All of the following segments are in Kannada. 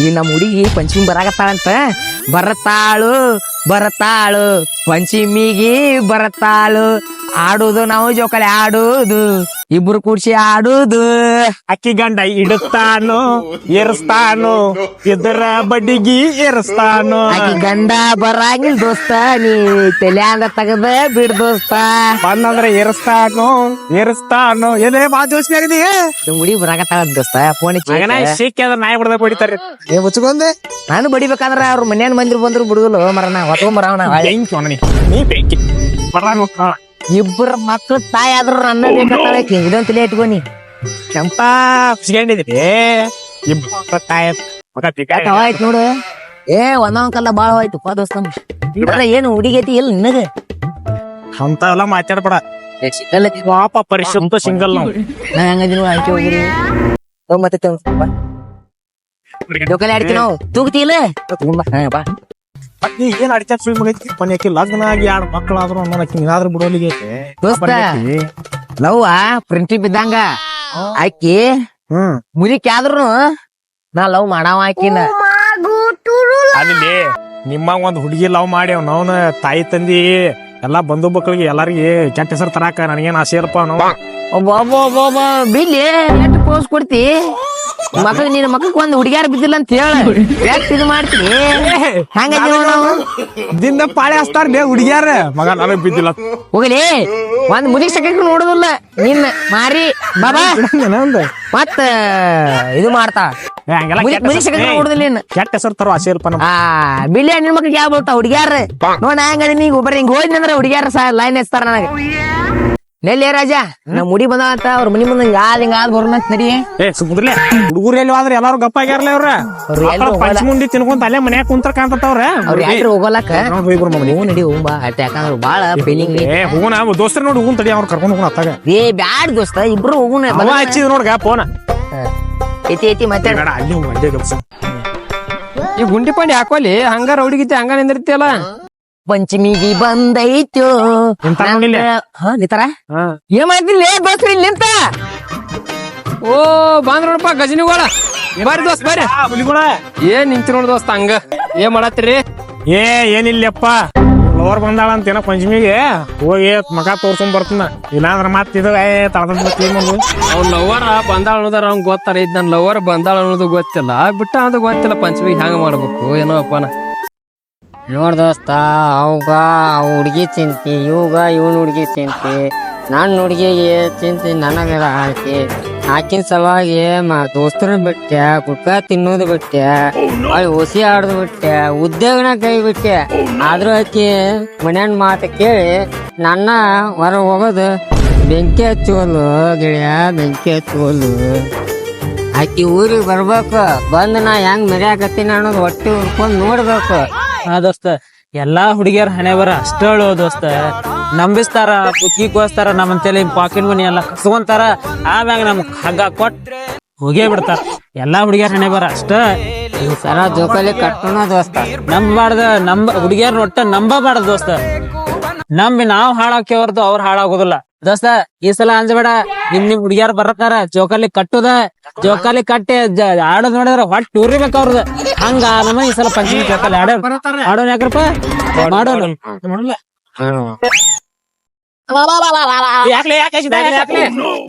ಈ ನಮ್ಮ ಹುಡುಗಿ ಪಂಚಮಿ ಬರಾಕತ್ತಾಳಂತ. ಬರತಾಳು ಬರತಾಳು. ಪಂಚಮಿಗಿ ಬರತಾಳು. ಆಡುದು ನಾವು ಜೋಕಾಲಿ ಆಡುದು. ಇಬ್ರು ಕೂಡ್ಸಿ ಆಡುದು. ಅಕ್ಕಿ ಗಂಡ ಇಡುತ್ತಾನು ಏರಿಸ್ತಾನು ಇದರ ಬಡ್ಡಿಗಿ ಏರಿಸ್ತಾನು. ಅಕ್ಕಿ ಗಂಡ ಬರಂಗಿಲ್ ದೋಸ್ತ ನೀ ತಲ್ಯಾಂಗ ತಗದ ಬಿಡ್ ದೋಸ್ತ. ಬಂದಂದ್ರೆ ಏರಿಸ್ತಾನು ಏರಿಸ್ತಾನು. ಏನೇ ಬಾ ಜೋಸ್ಮಿ ಆಗಿದೆ ಹುಡಿ ಬರಾಕತ್ತಾಳ ದೋಸ್ತ ಫೋನ್ ಸಿಕ್ಕಿ ನಾಯಿ ಬಿಡದ ಬಡಿತಾರ. ಏ ಮುಚ್ಕೊಂಡೆ ನಾನು ಬಡಿಬೇಕಾದ್ರ ಅವ್ರ ಮನ್ಯಾನ ಮಂದಿರ್ ಬಂದ್ರು ಬಿಡುಗಲು ಮರನ ಹೊತ್ಕೊಂಬರವನ ಹೆಂಗ್ ಅವನ ನೀ ಬೆಂಕಿ. ಬರ್ಲಾನು ಇಬ್ಬರ ಮಕ್ಳು ತಾಯಿ ಆದ್ರೂ ನನ್ನ ಬೇಕಾಗ್ತಾಳೆ ಇದೊಂದ್ ತಲೆ ಇಟ್ಕೊನಿ ಕೆಂಪ ಖುಷಿಗೊಂಡಿದ್ರಿ ಇಬ್ಬರು ತಾಯ. ಆಯ್ತು. ನೋಡು. ಏ ಒಂದೊಂದ್ ಕಲ್ಲ ಬಾಳ ಹೋಯ್ತು. ಪಾ ಇದ್ರ ಏನು ಹುಡುಗೈತಿ ಇಲ್ಲ ನಿನಗ? ಅಂತ ಎಲ್ಲ ಮಾತಾಡ್ಬೇಡ. ಏ. ಪಾಪ ಪರಿಶುದ್ಧ ಸಿಂಗಲ್ ನಾವು. ನಾ ಹೆಂಗದಿನ ಆಯ್ಕೆ ಹೋಗಿರಿ ಮತ್ತೆ ಮತ್ತೆ ತಗೋ. ಜೋಕಾಲಿ ಆಡ್ತಿ ನಾವು? ತೂಗ್ತಿ ಇಲ್ಲ? ತಗೊಂಡ್ ಬಾ. ನೀ ಏನ್ ಅಡಿಕೆ ಸುಳಿ ಮಗೈತಿ? ಪನಿ ಆಕಿ ಲಗ್ನ ಆಗಿ ಎರಡು ಮಕ್ಕಳಾದ್ರು ಅನ್ನೋದಕ್ಕೆ ನೀನಾದ್ರೂ ಬಿಡೋಲಿಗೆ ದೋಸ್ತ ಲವ್ ಪ್ರಿಂಟಿ ಇದ್ದಂಗ ಆಕಿ ಹ್ಮ್. ಮುರಿಕೆ ಆದ್ರೂ ನಾ ಲವ್ ಮಾಡಾವ ಆಕಿನ ಅಲ್ಲಿ ನಿಮ್ಮ ಒಂದ್ ಹುಡುಗಿ ಲವ್ ಮಾಡಿ ಅವ್ನ ತಾಯಿ ತಂದಿ ಎಲ್ಲಾ ಬಂಧು ಮಕ್ಕಳಿಗೆ ಎಲ್ಲಾರಿಗೆ ಕೆಟ್ಟ ಹೆಸರು ತರಾಕ ನನಗೇನ್ ಆಸೆ ಇರಪ್ಪ ನಾವು ಒಬ್ಬ ಒಬ್ಬ ಒಬ್ಬ ಒಬ್ಬ ಬಿಲ್ಲಿ ಎಷ್ಟು ಪೋಸ್ ಕೊಡ್ತಿ? ಮಕ್ಳು ನಿನ್ನ ಮಕ್ಕಳಿಗೆ ಒಂದ್ ಹುಡುಗ್ಯಾರ ಬಿದ್ದಿಲ್ಲ ಅಂತ ಹೇಳ. ಯಾಕೆ ಇದು ಮಾಡ್ತೀನಿ ಹೆಂಗ ನಾವು ದಿನ ಪಾಳೆ ಹಚ್ತಾರ ಹುಡುಗ್ಯಾರ. ಮಗ ನನಗ್ ಬಿದ್ದಿಲ್ಲ. ಹೋಗಲಿ. ಒಂದ್ ಮುದಿಗೆ ಸಕಕ್ಕೆ ನೋಡುದಿಲ್ಲ. ನಿನ್ನ ಮಾರಿ ಬಾಬಾ? ಮತ್ತ ಇದು ಮಾಡ್ತಾ. ಮುದಿಗ್ ಸಕಕ್ಕೆ ನೋಡುದಿಲ್ಲ ನಿನ್ನ ಕೆಟ್ಟ ಹೆಸರು ತರೋ ಆಸೆ ಇಲ್ಪ ಆ ಬಿಲ್ಲಿ ನಿನ್ ಮಕ್ಳಿಗೆ ಯಾವ ಬೀಳ್ತಾವ? ಹುಡುಗ್ಯಾರ ನೋಡ ಹಂಗ ನೀ ಒಬ್ಬರ ಹಿಂಗ್ ಹೋದ್ನಿ ಅಂದ್ರ ಹುಡುಗ್ಯಾರ ಸಹ ಲೈನ್ ಹಚ್ತಾರ ನನಗ. ನೆಲ್ಲಿ ರಾಜ ನಮ್ಮ ಮುಡಿ ಬಂದ ಅಂತ ಅವ್ರ ಮನಿ ಮುಂದೆ ಹಿಂಗ ಆದ್ ಹಿಂಗ ಆದ್ ಬರೋಣ ನಡಿ. ಏ ಹುಡುಗರು ಎಲ್ಲಿ ಹೋದ್ರೆ ಎಲ್ಲಾರು ಗಪ್ಪ ಆಗ್ಯಾರಲ್ಲ ಅವ್ರ. ಪಂಚಮುಂಡಿ ತಿನ್ಕೊಂತ ಅಲ್ಲೇ ಮನ್ಯಾಗ ಕುಂತ್ರ ಕಾಂತವ್ರ ಅವ್ರ ಹೋಗಲಕ್ಕ ನಡಿ ಅಟ್ ಯಾಕಂದ್ರ ಬಾಳ ಫೀಲಿಂಗ್ ಏ ಹೋಗೋಣ ದೋಸ್ತರ ನೋಡಿ ಹೂನ್ ತಡಿ ಅವ್ರ ಕರ್ಕೊಂಡು ಹೋಗೋಣ ಅತ್ತಾಗ. ಏ ಬ್ಯಾಡ್ ದೋಸ್ತ ಇಬ್ರು ಹೋಗುಣ ಅವ ಹಚ್ಚಿದ್ ನೋಡ್ಗ ಫೋನ್ ಐತಿ ಐತಿ ಮತ್ತೆ? ಅಲ್ಲಿ ಹೋಗು ಈ ಗುಂಡಿ ಪಂಡಿ ಹಾಕೋಲಿ ಹಂಗಾರ ಹುಡುಗಿತಿ ಹಂಗ ನಿಂದಿರ್ತಿಯಲ್ಲ? ಪಂಚಮಿಗಿ ಬಂದೈತ್ಯೋ ನಿಂತಾರ ನೋಡಿಲ್ಲ? ಹಾ ನಿಂತಾರ? ಏನ್ ಮಾಡ್ತಿಲ್ಲ ಬಸ್ರಿ ಇಲ್ಲಿ ನಿಂತ. ಓ ಬಂದ್ ನೋಡಪ್ಪ ಗಜನಿಗೋಳ. ಬಾರಿ ದೋಸ್ತ್ ಬರ್ರಿ. ಏ ಏನ್ ನಿಂತಿ ನೋಡ್ ದೋಸ್ತ ಹಂಗ. ಏನ್ ಮಾಡತ್ತೀರಿ? ಏ ಏನಿಲ್ಲಪ್ಪ. ಲವರ್ ಬಂದಾಳ ಅಂತ ಏನೋ ಪಂಚಮಿಗೆ. ಹೋಗಿ ಮಗ ತೋರ್ಸ್ಕೊಂಡ್ ಬರ್ತೀನ. ಇಲ್ಲಾಂದ್ರ ಮತ್ ಇದು ಏ ಅವ್ನ ಲವರ್ ಬಂದಾಳ ಅನ್ನೋದಾರ ಅವ್ನ್ ಗೊತ್ತಾರ. ಇದ್ ನನ್ ಲವರ್ ಬಂದಾಳ ಅನ್ನೋದು ಗೊತ್ತಿಲ್ಲ. ಬಿಟ್ಟ ಅದು ಗೊತ್ತಿಲ್ಲ. ಪಂಚಮಿಗೆ ಹೆಂಗ ಮಾಡ್ಬೇಕು? ಏನೋ ಅಪ್ಪನ. ನೋಡ್ ದೋಸ್ತ, ಅವಾಗ ಅವ್ ಹುಡ್ಗಿ ಚಿಂತಿ, ಇವಾಗ ಇವನ್ ಹುಡ್ಗಿ ಚಿಂತಿ. ನನ್ನ ಹುಡ್ಗಿಗೆ ಚಿಂತಿ ನನಗ ಹಾಕಿ ಆಕಿನ ಸಲುವಾಗಿ ಮಾ ದೋಸ್ತರ ಬಿಟ್ಟೆ ಕುಟ್ಕ ತಿನ್ನೋದು ಬಿಟ್ಟೆ, ಅಲ್ಲಿ ಹೊಸಿ ಆಡೋದು ಬಿಟ್ಟೆ, ಉದ್ಯೋಗನ ಕೈ ಬಿಟ್ಟೆ. ಆದ್ರೂ ಆಕಿ ಮನೆಯನ್ ಮಾತು ಕೇಳಿ, ನನ್ನ ಹೊರ ಹೋಗೋದು ಬೆಂಕಿ ಹಚ್ಚುವಲ್ಲು ಗೆಳೆಯ ಬೆಂಕಿ ಹಚ್ಚುವಲ್ಲು ಆಕಿ ಊರಿಗೆ ಬರ್ಬೇಕು, ಬಂದ್ ನಾ ಹೆಂಗ್ ಮೆರ್ಯಾಕತ್ತೀನಿ ಅನ್ನೋದು ಹೊಟ್ಟೆ ಉರ್ಕೊಂಡು ನೋಡ್ಬೇಕು. ಹಾ ದೋಸ್ತ, ಎಲ್ಲಾ ಹುಡುಗಿಯರ ಹಣೆ ಬರ ಅಷ್ಟೇಳು ದೋಸ್ತ. ನಂಬಿಸ್ತಾರ ನಮ್ಮ ನಮ್ಮಂತೆಲ್ಲ ಪಾಕೆಟ್ ಮನಿ ಎಲ್ಲ ಕಸ್ಕೊಂತಾರ ಆಮ್ಯಾಗ ನಮ್ಗ್ ಹಗ್ಗ ಕೊಟ್ ಹೋಗೇ ಬಿಡ್ತಾರ. ಎಲ್ಲಾ ಹುಡುಗಿಯರ ಹಣೆ ಬರ ಅಷ್ಟ. ಈ ಸರ ಜೋಕಾಲಿ ಕಟ್ಟೋಣ ದೋಸ್ತ. ನಂಬಾರ್ದ ನಂಬ ಹುಡುಗಿಯರ್ ಒಟ್ಟ ನಂಬಬಾರ್ದ ದೋಸ್ತ. ನಂಬಿ ನಾವ್ ಹಾಳಾಕ್ಯವ್ರದ್ದು ಅವ್ರ ಹಾಳಾಗೋದಿಲ್ಲ. ದೋಸ್ತ ಈ ಸಲ ಅಂಜಬೇಡ ನಿಮ್ ನಿಮ್ ಹುಡುಗಿಯರ್ ಬರತಾರ ಜೋಕಾಲಿ ಕಟ್ಟುದ. ಜೋಕಾಲಿ ಕಟ್ಟಿ ಆಡೋದ್ ನೋಡಿದ್ರ ಟೂರಿ ಬೇಕ ಅವ್ರದ. ಹಂಗ ನಮ್ಮ ಈ ಸಲ ಪಂಚಮಿ ಜೋಕಾಲಿ ಆಡೋಣ ಆಡೋಣ ಯಾಕ್ರಪ್ಪ? ಮಾಡೋಣ?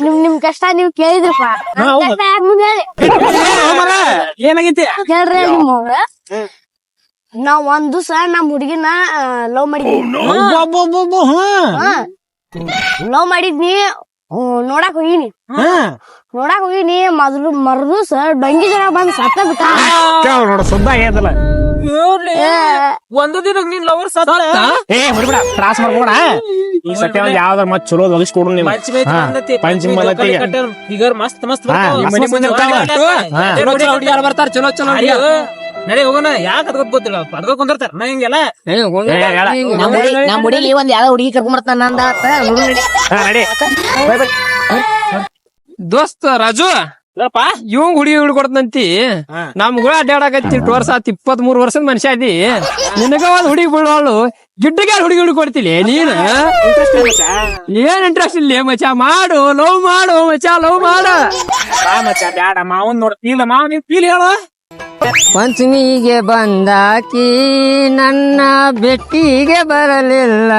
ನಿಮ್ ನಿಮ್ ಕಷ್ಟ ನೀವ್ ಕೇಳಿದ್ರಪ್ಪ. ಏನಾಗೈತಿ ಕೇಳ್ರಿ ನಾವ್ ಒಂದ್ ದಿವ್ಸ ನಮ್ ಹುಡುಗಿನ ಲವ್ ಮಾಡಿದ್ವಿ. ಲವ್ ಮಾಡಿದ್ನಿ. ನೋಡಾಕ್ ಹೋಗಿನಿ. ಹಾ. ನೋಡಾಕ್ ಹೋಗಿನಿ. ಮೊದ್ಲು ಮರ್ದಿವ್ಸ ಡಂಗಿ ಜನ ಬಂದ್ ಸತ್ತ ಬಿಟ್ಟ. ನೋಡ ಸುದ್ದ ಇವ್ರ್ಲೆ, ಒಂದು ದಿನ ನಿನ್ ಲವರ್ ಸತ್ತ? ಏ ತ್ರಾಸ ಮಾಡ್ಕೊಡ ಈ ಸತ್ಯ ಒಂದ್ ಯಾವ್ದಾರ ಮತ್ ಚಲೋ ಒದಗಿಸ್ ಕೊಡು ನೀವು ಬಂದೈತಿ. ಈಗ. ಮಸ್ತ್ ಮಸ್ತ್ ಹುಡುಗಿಯರ್ ಬರ್ತಾರ? ಚಲೋ ಚಲೋ. ನಡಿ ಹೋಗೋಣ. ಯಾಕೆ ಅದ್ಕೊತ್ ಗೊತ್ತಿಲ್ಲ ಅದ್ಕೊ ಕುಂದಿರ್ತಾರ. ನಾ ಹಿಂಗೆಲ್ಲ. ಏ, ನಮ್ ಹುಡುಗಿ ಒಂದ್ ಯಾವ್ದೋ ಹುಡುಗಿ ಕರ್ಕೊಂಡ್ ಬರ್ತಾನ ನಂದ ಆತ. ನಡಿ. ದೋಸ್ತ ರಾಜು. ಇವಂಗ್ ಹುಡುಗಿ ಹುಡ್ಕೊಡ್ತಂತಿ. ನಮ್ಗಳ ಅಡ್ಡಾಡಕತ್ತಿ ಇಟ್ಟು ವರ್ಷ ಆತ್ ಇಪ್ಪತ್ ಮೂರ್ ವರ್ಷದ ಮನುಷ್ಯ ಅದಿ. ನಿನಗ ಒಂದ್ ಹುಡುಗಿ ಬಿಡೋಳು. ಗಿಡ್ಡಗೆ ಹುಡುಗಿ ಹುಡುಗಿ ನೀನ್? ನೀನು ಏನ್ ಇಂಟ್ರೆಸ್ಟ್ ಇಲ್ಲ? ಮಚ ಮಾಡು. ಲವ್ ಮಾಡು ಮಚ ಲವ್ ಮಾಡು. ಬಾ ಮಚ್ಚ ಬ್ಯಾಡ. ಮಾವನ್ ನೋಡ್ ಇಲ್ಲ ಮಾವ ನೀವ್ ಫೀಲ್ ಹೇಳು. ಪಂಚಮಿಗೆ ಬಂದಾಕಿ ನನ್ನ ಬೆಟ್ಟಿಗೆ ಬರಲಿಲ್ಲ.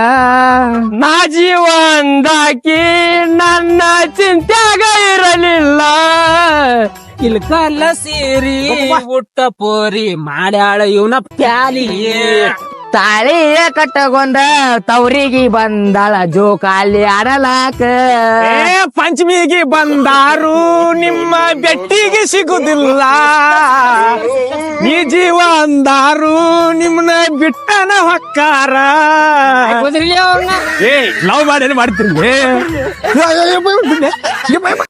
ನಾ ಜೀವಂದಾಕಿ ನನ್ನ ಚಿಂತ್ಯಾಗ ಇರಲಿಲ್ಲ. ಇಲ್ಕಲ್ಲ ಸೇರಿ ಹುಟ್ಟ ಪೋರಿ ಮಾಡ್ಯಾಳ ಇವನ ಪ್ಯಾಲಿ. ತಾಳಿಯ ಕಟ್ಟಗೊಂಡ ತವರಿಗಿ ಬಂದಾಳ ಜೋಕಾಲಿ ಆಡಲಾಕ. ಏ ಪಂಚಮಿಗೆ ಬಂದಾರು ನಿಮ್ಮ ಬೆಟ್ಟಿಗೆ ಸಿಗುದಿಲ್ಲ. ಈ ಜೀವ ಅಂದಾರು ನಿಮ್ಮನ್ನ ಬಿಟ್ಟನ ಹೊಕ್ಕಾರ. ಏ ಲವ್ ಮಾಡಿ ಮಾಡ್ತೀರಿ?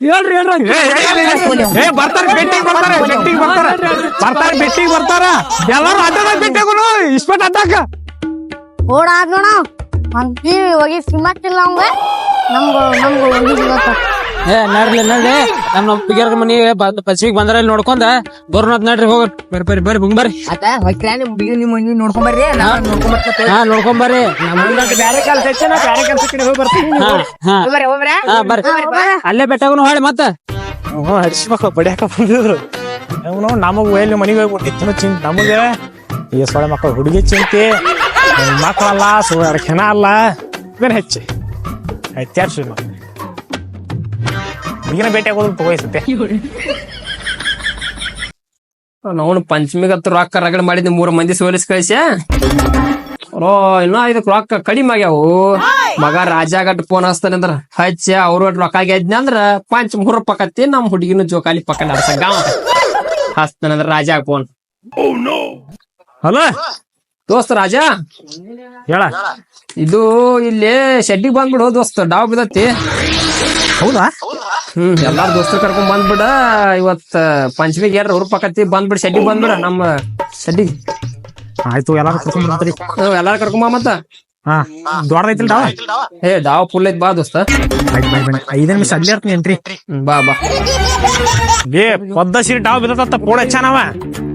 ಹೇಳ್ರಿ ಹೇಳ್ರಿ. ಏ ಬರ್ತಾರ ಬೆಟ್ಟಿಗೆ ಬರ್ತಾರೆ ಬೆಟ್ಟಿಗೆ ಬರ್ತಾರೆ. ಬರ್ತಾರೆ ಬೆಟ್ಟಿಗೆ ಬರ್ತಾರ. ಎಲ್ಲರೂ ಅಡ್ಡದಾಗ ಬೆಟ್ಟಿಗುನು ಇಷ್ಟ ಅಡ್ಡಾಕ ನೋಡ ಅಂತೀ ಹೋಗಿ ಸಿಮ್ಮಕ್ಕಿಲ್ಲ ಅವಂಗ. ನಮ್ಗ ಹೋಗಿ ಏ ನಡ್ರಿ ನಡ್ರಿ. ನಮ್ ನಮ್ ಹುಡುಗಿಯರ್ ಮನಿ ಪಸಿಫಿಕ್ ಬಂದ್ರ ಇಲ್ಲಿ ನೋಡ್ಕೊಂಡ. ನಡ್ರಿ ಹೋಗ್ರಿ ಬರ್ರಿ ಬರ್ರಿ ಬರ್ರಿ ಬಂಗ್ ಬರ್ರಿ. ಆತ ಹೊಯ್ಕ್ಲ ನಿಮ್ ಬಿಗಿ ನಿಮ್ ಮಂದಿ ನೋಡ್ಕೊಂಡ್ ಬರ್ರಿ ನೋಡ್ಕೊಂಡ್ ಹಾ ನೋಡ್ಕೊಂಡ್ ಬರ್ರಿ ಬ್ಯಾರೆ ಕೆಲಸ ಐತೆ ನಾ ಬ್ಯಾರೆ ಕೆಲಸ ಕಡೆ ಹೋಗಿ ಬರ್ತೀನಿ. ಹಾ ಬರ್ರಿ. ಅಲ್ಲೇ ಬೆಟ್ಟಾಗನು ಹೊಳಿ ಮತ್ತ. ಹ್ಞೂ ಹಡಿಸ್ಬೇಕು ಬಡಿಯಾಕ ಬಂದಿದ್ರು. ನಮಗ್ ಒಯ್ಲಿ ಮನೆಗೆ ಹೋಗ್ಬಿಟ್ಟಿತ್ತು ಚಿಂತೆ. ನಮಗೆ ಈ ಸೊಳ್ಳೆ ಮಕ್ಕಳು ಹುಡುಗಿ ಚಿಂತೆ. ಮಕ್ಕಳಲ್ಲ ಸುಳ್ಳು ಕ್ಷಣ ಅಲ್ಲ ಬೇರೆ ಹೆಚ್ಚು ಹೆಚ್ಚಾರ್ಸು ಈಗಿನ ಭೇಟಿ ಆಗೋದು ತಗೋಯಿಸುತ್ತೆ ನೋಡು ಪಂಚಮಿಗೆ ಹತ್ತು ರೊಕ್ಕ ರಗಡ್ ಮಾಡಿದ್ ಮೂರು ಮಂದಿ ಸೋಲಿಸ್ ಕಳಿಸಿ ಓ ಇನ್ನ ಇದಕ್ ರೊಕ್ಕ ಕಡಿಮೆ ಆಗ್ಯಾವು ಮಗ ರಾಜ ಗಟ್ ಫೋನ್ ಹಚ್ತಾನೆ ಅಂದ್ರ ಹಚ್ಚ ಅವ್ರ ರೊಕ್ಕ ಆಗ್ಯಾದ್ನ ಅಂದ್ರ ಪಂಚ ಮೂರು ಪಕ್ಕತ್ತಿ ನಮ್ ಹುಡುಗಿನ ಜೋಕಾಲಿ ಪಕ್ಕ ನಡ್ಸಂಗ ಹಚ್ತಾನಂದ್ರ ರಾಜ ಫೋನ್ ಹಲೋ ದೋಸ್ತ ರಾಜ? ಹೇಳ. ಇದು ಇಲ್ಲಿ ಶೆಡ್ಡಿಗೆ ಬಂದ್ಬಿಡು ದೋಸ್ತ ಡಾವ್ ಬಿದತ್ತಿ ಹೌದಾ? ಹ್ಮ್ ಎಲ್ಲಾರು ದೋಸ್ತರು ಕರ್ಕೊಂಡ್ ಬಂದ್ಬಿಡ ಇವತ್ ಪಂಚಮಿಗೆ ಎರಡು ಊರ್ ಪಕ್ಕತ್ತಿ ಬಂದ್ಬಿಡ ಶೆಡ್ಡಿಗೆ ಬಂದ್ಬಿಡ ನಮ್ಮ ಶೆಡ್ಡಿ. ಆಯ್ತು ಎಲ್ಲಾರು ಕರ್ಕೊಂಡ್ ಬರ್ತೀರಿ ಹ್ಮ್ ಎಲ್ಲಾರು ಕರ್ಕೊಂಬ ಬಾ ಮತ್ತ. ಹಾ ದೊಡ್ಡದೈತಿಲ್ ಡಾವ? ಏ ಡಾವ್ ಫುಲ್ ಐತ್ ಬಾ ದೋಸ್ತ. ಐದು ನಿಮಿಷ ಅಲ್ಲೇ ಇರ್ತೀನಿ ಎಂಟ್ರಿ ಬಾ ಬಾ. ಏ ಪದ್ದ ಸೀರೆ ಡಾವ್ ಬಿದ್ದತ್ತ ಪೋಡ ಹೆಚ್ಚಾನವ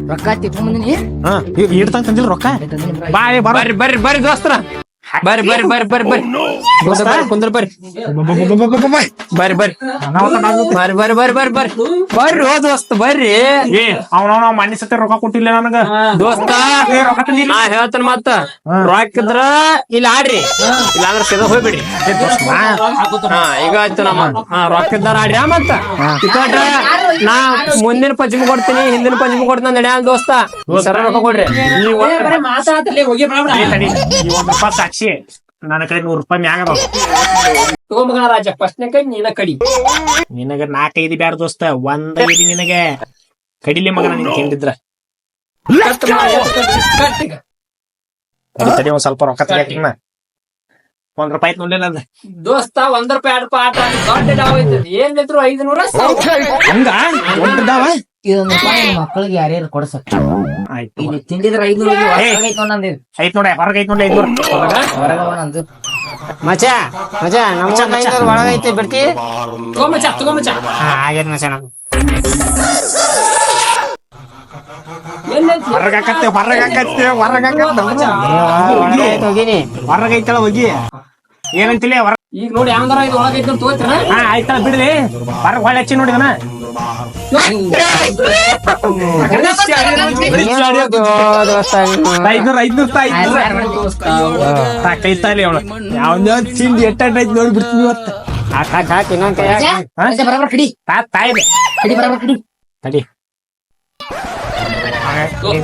ರೊಕ್ಕ ಹಾ ಇಡ್ತಂಗ ತಂದಿಲ್ಲ ರೊಕ್ಕ? ಬಾಯ್ ಬರ ಬರ್ರಿ ಬರ್ರಿ ಬರ್ರಿ ದೋಸ್ತರ. ಬರ್ರಿ ಬರ್ರಿ ಬರ್ರಿ ಬರ್ರಿ ಬರ್ರಿ ಕುಂದ್ರ ಬರ್ರಿ ಕುಂದ್ರ ಬರ್ರಿ ಬರ್ರಿ ಬರ್ರಿ ಬರ್ರಿ ಬರ್ರಿ ಬರ್ರಿ ಬರ್ರಿ ಬರ್ರಿ ಹೋ ದೋಸ್ತ ಬರ್ರಿ ಏ ಅವನವನ ಮನೆ ಸತ್ತ ರೊಕ್ಕ ಕೊಟ್ಟಿಲ್ಲ ನನಗ. ದೋಸ್ತ. ನಾ ಹೇಳ್ತಾನ ಮತ್ತ. ರೊಕ್ಕ ಇದ್ರ ಇಲ್ಲಿ ಆಡ್ರಿ. ಇಲ್ಲ ಅಂದ್ರೆ ಸೀದಾ ಹೋಗ್ಬಿಡ್ರಿ. ಹಾ ಈಗ ಆಯ್ತು ನಮ್ಮ ಹಾ. ರೊಕ್ಕ ಇದ್ದಾರ ಆಡ್ರಿ. ಮತ್ತ. ಟಿಕೆಟ್ ನಾ ಮುಂದಿನ ಪಂಚಮಿ ಕೊಡ್ತೀನಿ ಹಿಂದಿನ ಪಂಚಮಿ ಕೊಡ್ತೀನಿ ನಡೆಯ ದೋಸ್ತ? ಸರ ರೊಕ್ಕ ಕೊಡ್ರಿ. ಹೋಗಿ ಸಾಕ್ಷಿ ನನ್ನ ಕಡೆ ನೂರು ರೂಪಾಯಿ ಮ್ಯಾಗ ಅದಾವ. ತಗೊಂಬಗ ರಾಜ ಫಸ್ಟ್ನೇ ಕೈ ನೀನ ಕಡಿ. ನಿನಗ ನಾಲ್ಕೈದು ಬ್ಯಾರ ದೋಸ್ತ ಒಂದ್ ಐದು ನಿನಗೆ. ಕಡಿಲಿ ಮಗನ ನಿನ್ ಕೇಳಿದ್ರ ತಡಿ ಒಂದ್ ಸ್ವಲ್ಪ ರೊಕ್ಕ ತಗಿನ ಒಂದ್ ರೂಪಾಯಿ ಐತ್ ನೋಡ್ಲಿಲ್ಲ ಅದ ದೋಸ್ತ ಒಂದ್ ರೂಪಾಯಿ ಎರಡು ರೂಪಾಯಿ ಆಟ ದೊಡ್ಡ ಡಾವ್ ಐತದ ಏನ್ ಇದ್ರು ಐದು ನೂರ ಹಂಗ? ದೊಡ್ಡದಾವ ಇದೊಂದು ರೂಪಾಯಿ ಮಕ್ಕಳಿಗೆ ಯಾರ್ಯಾರು ಕೊಡ್ಸಕ್? ಇಲ್ಲಿ ತಿಂದಿದ್ರ ಐದ್ನೂರ ಐತ್ ನೋಡಿ ಹೊರಗೆ ಐತ್ ನೋಡಿ ಐದ್ನೂರ. ಹೊರಗ ನಂದು. ಮಚ ಮಚ ನಮ್ಮ ಒಳಗೈತೆ ಬಿಡ್ತಿ. ಆಗೇತ್ ಮಚ ನಮ್ ಹೊರಗಾಕತ್ತೆ ಹೊರಗಾಕತ್ತೆ ಹೊರಗಾಕತ್ತೆ ಹೋಗಿನಿ ಹೊರಗೈತಳ ಹೋಗಿ ಏನಂತಿಲ್ಲ ಹೊರ ಈಗ ನೋಡಿ ಯಾವ್ದಾರ ಇದು ಒಳಗೈತೆ ಹಾ ಆಯ್ತಲ್ಲ ಬಿಡ್ರಿ ಹೊರಗ್ ಹೊಳೆ ಹಚ್ಚಿ ನೋಡಿದನ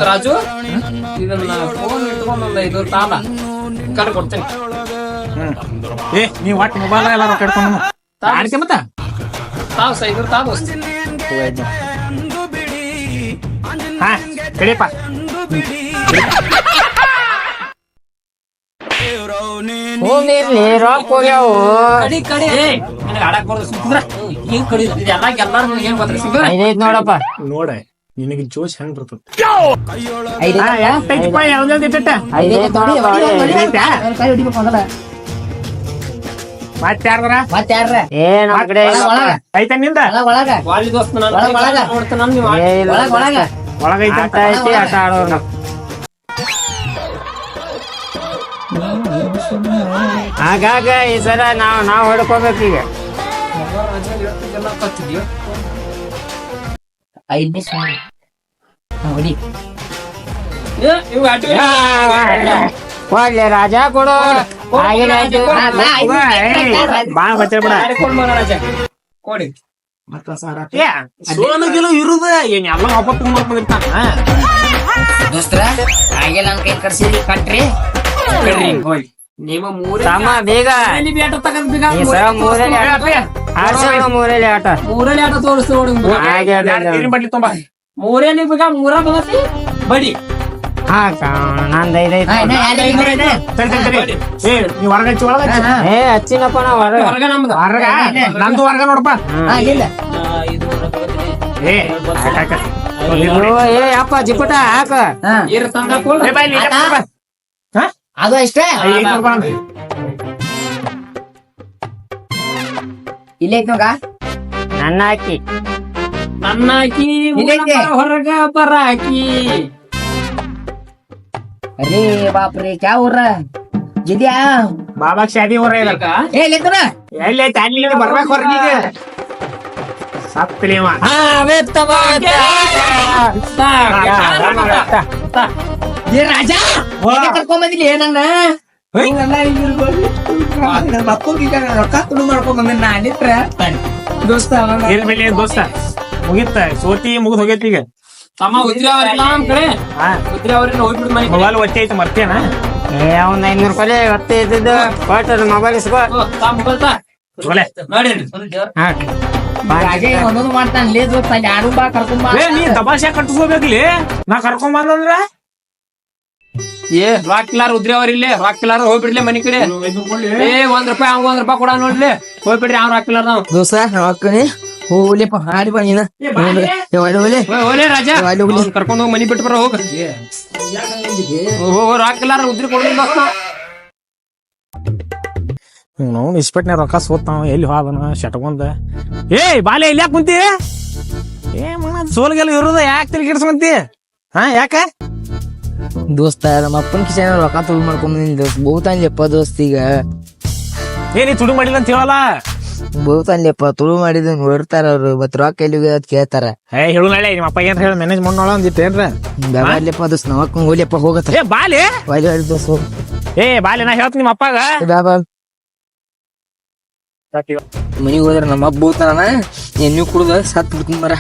ರಾಜು ಇದನ್ನ ಫೋನ್ ಇಟ್ಕೊಂಡು ಒಂದು ತಾಲ ಕಡೆ ಕೊಡ್ತೇನೆ ಏ ನೀವ್ ಮೊಬೈಲ್ ಎಲ್ಲ ಕಟ್ಕೊಂಡು ಮತ್ತ? ತಾವ್ ಸೈದು ತಾವ್ ಕಡಿಯಪ್ಪ ಹೋಗಿರ್ಲಿ ರೊಕ್ಕ ಹೋಗ್ಯಾವು ಕಡಿ ಕಡಿ. ನನಗೆ ಆಡಕ್ ಬರೋದು ಸುಮ್ಕಿದ್ರ ಹಿಂಗ್ ಕಡಿ. ಎಲ್ಲ ಎಲ್ಲಾರು ಏನ್ ಗೊತ್ತಾ ಸುಮ್ಕಿದ್ರ ಐದೈತ್ ನೋಡಪ್ಪ. ನೋಡ ನಿನಗೆ ಜೋಶ್ ಹೆಂಗ್ ಬರ್ತದೆ? ಐದೈತ್ ನೋಡಿ ಕೈ ಹಿಡಿಬೇಕು ಮೊದಲ ಮತ್ತೆ ಯಾರ್ದಾರ? ಮತ್ತೆ ಯಾರ ಏ ನಮ್ ಕಡೆ ಇಲ್ಲ. ಒಳಗ. ಐತ ನಿಂದ? ಒಳಗ ಒಳಗ. ವಾಲಿ ದೋಸ್ತ ನಾನು ಒಳಗ್ ಒಳಗ. ನೋಡ್ತೇನೆ ನೀವು ಏ ಇಲ್ಲ. ಒಳಗ ಒಳಗ. ಒಳಗೈತ ಆಟ ಐತಿ ಆಟ ಆಡೋರು ನಾವು. ಆಗಾಗ ಈ ಸಲ ನಾವ್ ನಾವ್ ಹೊಡ್ಕೋಬೇಕು ಈಗ. ಐದ್ ನಿಮಿಷ ಹೊಡಿ. ಇವ್ ಆಟೋ ಒಳ್ಳೆ ರಾಜ ಕೊಡು. ಬಾಳ ಬಚ್ಚ ಬಿಡ. ಕೊಡ್ ಇರುದ ಏನ್ ಎಲ್ಲ ವಾಪಸ್ ತಗೊಂಡ್ ಬಂದಿರ್ತಾನ? ದೋಸ್ತ್ರ ಆಗಿಲ್ಲ ನನ್ ಕೈ ಕಟ್ರಿ. ಕಡ್ರಿ, ಹೋಗಿ ಮೂರೇ ತಮ್ಮ ಬೇಗ. ಮೂರಲ್ಲಿ ತಗೊಂಡ್ ಬೇಗ ಮೂರಲ್ಲಿ ಮೂರಲ್ಲಿ ಆಟ ಮೂರಲ್ಲಿ ಆಟ. ತೋರಿಸ್ತು ನೋಡಿ ಹಾಗೆ ನೀರಿನ ಸರಿ ಸರಿ ಸರಿ. ಏ ನೀವ್ ಹೊರಗ ಹಚ್ಚಿ ಒಳಗ ಹಚ್ಚಿ. ಏ ಹಚ್ಚಿನಪ್ಪ ನಾ ಹೊರ ಹೊರಗ ನಮ್ದು. ಹೊರಗ? ನಂದು ಹೊರಗ ನೋಡಪ್ಪ ಇಲ್ಲ. ಏ ಹಾಕ್ ಹಾಕ್. ಏ ಅಪ್ಪ ಜಿಪುಟ ಹಾಕ. ಇರ್ ತಂದ ಏ, ಬಾ ಇಲ್ಲಿ, ಬಾ, ಬಾ. ಹಾ? ಅದು ಅಷ್ಟೇ? ಏ, ಈಗ ನೋಡ್ ಬಾ ಅಂದೆ. ಇಲ್ಲೇ ಐತ್ ನೋಗ ನನ್ನ ಹಾಕಿ ನನ್ನ ಹಾಕಿ ಇದೈತೆ. ಹೊರಗ ಬರಾಕಿ ಬಾಪ್ರಿ ಕ್ಯಾ ಊರ ಜಿದ್ಯಾ? ಬಾಬಾ ಶಾದಿ ಊರ ಇಲ್ಲ. ಏ ಇಲ್ಲಿತ್ತನ ಎಲ್ಲಿ ಇಲ್ಲಿ ಬರ್ಬೇಕು ಹೊರಗೀಗ ಸತ್ತಲಿ ಅವ. ಏ ರಾಜ ಕರ್ಕೊಂಡ್ ಬಂದಿಲ್ಲ ಏನನ್ನ ಹಿಂಗಲ್ಲ ನಮ್ಮ ರೊಕ್ಕ ತುಳು ಮಾಡ್ಕೊಂಡ್ ದೋಸ್ತ ದೋಸ್ತ. ಮುಗಿತ ಸೋತಿ ಮುಗಿದ್ ಹೋಗೈತಿ ಈಗ. ತಮ್ಮ ಉದ್ರಿ ಅವ್ರಿಲ್ಲ ನಮ್ ಕಡೆ? ಹಾ. ಉದ್ರಿ ಅವ್ರಿಲ್ಲ ಹೋಗ್ಬಿಡು ಮನೆ ಮೊಬೈಲ್ ಒತ್ತಿ ಐತಿ ಮರ್ತೇನ? ಏ ಅವ್ನ ಐನೂರು ರೂಪಾಯಿ ಇದ್ದಿದ್ದು ಕೊಟ್ಟು ಮೊಬೈಲ್ ಇಸ್ಕೋ. ತಾ. ಒಲೆ. ಒಂದೊಂದು ಮಾಡ್ತಾನ ಲೇ ದೋಸ್ತ ಅಲ್ಲಿ ಯಾರು ಬಾ ಕರ್ಕೊಂಡ್ ಬಾ ಏ ನೀ ತಮಾಷೆ ಕಟ್ಟಿಸ್ಕೋಬೇಕ್ಲಿ ನಾ ಕರ್ಕೊಂಡ್ ಬಂದಂದ್ರ ಏ ರಾಕ್ ಕಿಲಾರ ಉದ್ರಿ ಅವ್ರ ಇಲ್ಲೇ ರಾಕ್ ಕಿಲಾರ ಹೋಗ್ಬಿಡ್ಲಿ ಮನಿ ಕಡೆ. ಏ ಒಂದ್ ರೂಪಾಯಿ ಅವ್ಗ ಒಂದ್ ರೂಪಾಯಿ ಕೊಡ ನೋಡ್ಲಿ. ಹೋಗ್ಬಿಡ್ರಿ ಅವ್ರ ರಾಕ್ ಕಿಲಾರ ನಾವು ದೋಸ್ತ ಅಕ್ಕನಿ ಹೋಗ್ಲಿಪ್ಪ ಹಾಡಿ ನೀನ. ಕರ್ಕೊಂಡ್ ಹೋಗಿ ಮನಿ ಬಿಟ್ಟು ಬರ ಹೋಗ. ಹೋಗೋ ರಾಕ್ ಕಿಲಾರ ಉದ್ರಿ ಕೊಡ್ಲಿ ದೋಸ್ತ ನಾವು ಇಸ್ಪೆಟ್ನ ರೊಕ್ಕ ಸೋತಾವ ಎಲ್ಲಿ ಹೋದನ ಶಟ್ಕೊಂದ ಏಯ್ ಬಾಲೆ ಇಲ್ಲಿ ಯಾಕೆ ಕುಂತಿ? ಏ ಮನ ಸೋಲ್ಗೆಲ್ಲ ಇರೋದ ಯಾಕೆ ತಿರ್ಗಿಡ್ಸ್ಕೊಂತಿ ಹಾ ಯಾಕ? ದೋಸ್ತ ನಮ್ಮ ಅಪ್ಪನ ಕಿಚನ್ ರೊಕ್ಕ ತುಳು ಮಾಡ್ಕೊಂಡ್ ಬಂದಿನಿ ದೋಸ್ತ. ಬಹುತಾನ್ಲೆಪ್ಪ ದೋಸ್ತ ಈಗ. ಏ ನೀ ತುಡು ಮಾಡಿಲ್ಲ ಅಂತ ಹೇಳಲ್ಲ? ಬಹುತಾನ್ಲೆಪ್ಪ ತುಳು ಮಾಡಿದ ನೋಡ್ತಾರ ಅವ್ರು ಮತ್ ರೊಕ್ಕ ಎಲ್ಲಿ ಹೋಗ್ಯದ ಕೇಳ್ತಾರ. ಏ ಹೇಳು ನಾಳೆ ನಿಮ್ಮ ಅಪ್ಪ ಏನ್ ಹೇಳಿ ಮ್ಯಾನೇಜ್ ಮಾಡೋಣ ಅಂದಿತ್ತು ಏನ್ರ? ಬ್ಯಾಬಾರ್ಲೆಪ್ಪ ಅದು ಸ್ನವಕ್ಕ ಹೋಗ್ಲಿಪ್ಪ ಹೋಗತ್ತ ಏ ಬಾಲೆ? ಬಾಲಿ ದೋಸ್ತ ಹೋಗ್. ಏ ಬಾಲೆ ನಾ ಹೇಳ್ತೀನಿ ನಿಮ್ಮ ಅಪ್ಪಾಗ. ಬ್ಯಾಬಾ ಮನಿಗ್ ಹೋದ್ರ ನಮ್ಮ ಅಪ್ಪ ಬಹುತಾನ ಎಣ್ಣೆ ಕುಡ್ದ ಸತ್ ಬಿಡ್ತೀನಿ ಮರ